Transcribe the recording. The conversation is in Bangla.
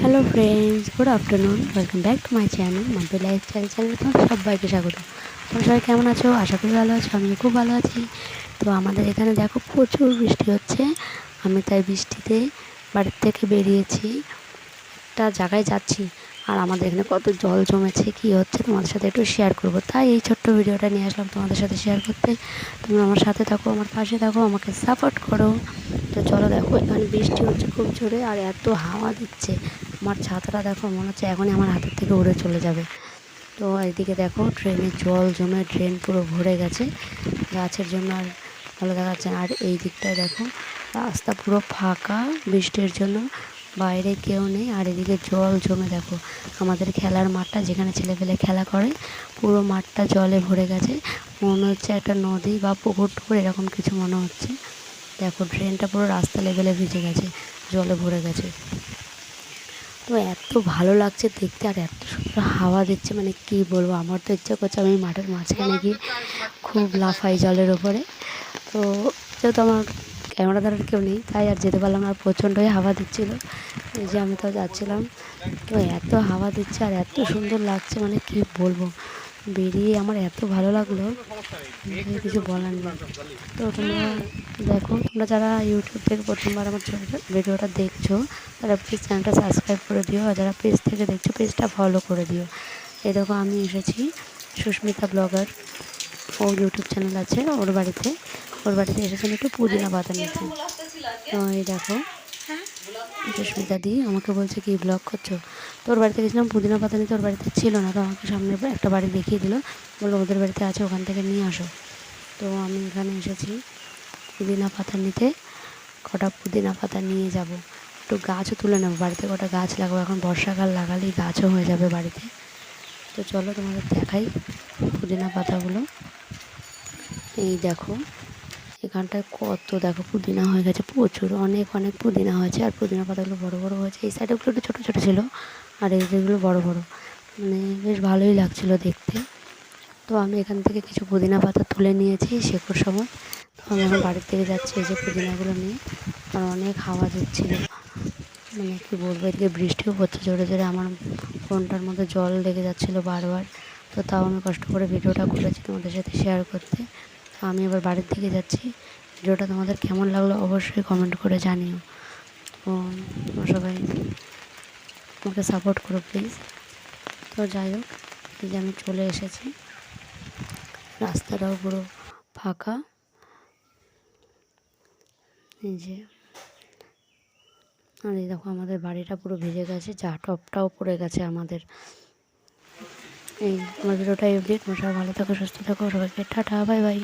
Hello friends good afternoon welcome back to my channel Mampi lifestyle channel তোমার সবাইকে স্বাগত। তোমরা সবাই কেমন আছো? আশা করি ভালো আছো, আমিও খুব ভালো আছি। তো আমাদের এখানে দেখো প্রচুর বৃষ্টি হচ্ছে। আমি তাই বৃষ্টিতে বাড়ির থেকে বেরিয়েছি। একটা জায়গায় যাচ্ছি। আর আমাদের এখানে কত জল জমেছে, কী হচ্ছে তোমাদের সাথে একটু শেয়ার করব। তাই এই ছোট্ট ভিডিওটা নিয়ে আসলাম তোমাদের সাথে শেয়ার করতে। তোমরা আমার সাথে থাকো, আমার পাশে থাকো, আমাকে সাপোর্ট করো। তো চলো দেখো, এখানে বৃষ্টি হচ্ছে খুব জোরে আর এত হাওয়া দিচ্ছে। আমার ছাতাটা দেখো, মনে হচ্ছে এখনই আমার হাতের থেকে উড়ে চলে যাবে। তো এইদিকে দেখো, ট্রেনে জল জমে, ট্রেন পুরো ভরে গেছে। গাছের জন্য আর ভালো দেখাচ্ছে আর এই দিকটায় দেখো, রাস্তা পুরো ফাঁকা বৃষ্টির জন্য। বাইরে কেউ নেই, আর এদিকে জল জমে দেখো। আমাদের খেলার মাঠটা যেখানে ছেলেপেলে খেলা করে, পুরো মাঠটা জলে ভরে গেছে। মনে হচ্ছে একটা নদী বা পুকুর টুকুর, এরকম কিছু মনে হচ্ছে। দেখো ট্রেনটা পুরো রাস্তা লেভেলে ভিজে গেছে, জলে ভরে গেছে। তো এত ভালো লাগছে দেখতে, আর এত সুন্দর হাওয়া দিচ্ছে মানে কি বলব, আমার তো ইচ্ছা করছে আমি মাঠের মাঝখানে গিয়ে খুব লাফাই জলের ওপরে তো যেহেতু আমার ক্যামেরা ধরার কেউ নেই, তাই আর যেতে পারলাম আর প্রচণ্ডই হাওয়া দিচ্ছিল। এই যে আমি তো যাচ্ছিলাম এত হাওয়া দিচ্ছে আর এত সুন্দর লাগছে মানে কি বলব? বেরিয়ে আমার এত ভালো লাগল কিছু বলার নেই। তো তোমরা দেখো, তোমরা যারা ইউটিউব থেকে প্রথমবার আমার ভিডিওটা দেখছ, তারা প্লিজ চ্যানেলটা সাবস্ক্রাইব করে দিও, আর যারা পেজ থেকে দেখছ পেজটা ফলো করে দিও। এই দেখো, আমি এসেছি সুস্মিতা ব্লগার ও ইউটিউব চ্যানেল আছে ওর বাড়িতে। ওর বাড়িতে এসেছেন একটু পুদিনা পাতা নিতে তো এই দেখো সুস্মিতা দি আমাকে বলছে কি ব্লগ করছ? তো ওর বাড়িতে গেছিলাম, পুদিনা পাতা নিতে ওর বাড়িতে ছিল না, তো আমাকে সামনে একটা বাড়ি দেখিয়ে দিল। বলল, ওদের বাড়িতে আছে, ওখান থেকে নিয়ে আসো। তো আমি এখানে এসেছি, পুদিনা পাতা নিতে। কটা পুদিনা পাতা নিয়ে যাব। একটু গাছও তুলে নেব, বাড়িতে কটা গাছ লাগাবো। এখন বর্ষাকাল, লাগালেই গাছও হয়ে যাবে বাড়িতে। তো চলো তোমাদের দেখাই পুদিনা পাতাগুলো। এই দেখো এখানটায় কত দেখো পুদিনা হয়ে গেছে প্রচুর, অনেক অনেক পুদিনা হয়েছে আর পুদিনা পাতাগুলো বড় বড় হয়েছে। এই সাইডেগুলো একটু ছোটো ছোটো ছিল আর এই দিকগুলো বড় বড়। মানে বেশ ভালোই লাগছিল দেখতে। তো আমি এখান থেকে কিছু পুদিনা পাতা তুলে নিয়েছি শেকড় সময়। তো আমি এখন বাড়ির থেকে যাচ্ছি এই যে পুদিনাগুলো নিয়ে। আর অনেক হাওয়া দিচ্ছিল। মানে কী বলব, এদিকে বৃষ্টিও পড়ছে জোরে জোরে। আমার ফোনটার মধ্যে জল লেগে যাচ্ছিল বারবার। তো তাও আমি কষ্ট করে ভিডিওটা করেছি তোমাদের সাথে শেয়ার করতে। আমি এবার বাড়ির দিকে যাচ্ছি। ভিডিওটা তোমাদের কেমন লাগল অবশ্যই কমেন্ট করে জানিও। তো সবাই আমাকে সাপোর্ট করো প্লিজ তো যাই হোক, এই যে আমি চলে এসেছি। রাস্তাটাও পুরো ফাঁকা। এই যে, আর এই দেখো আমাদের বাড়িটা পুরো ভিজে গেছে চা টপটাও পড়ে গেছে আমাদের। এই, আমার ভিডিওটা এভরি তোমরা সবাই ভালো থাকো, সুস্থ থাকো, সবাইকে টাটা বাই বাই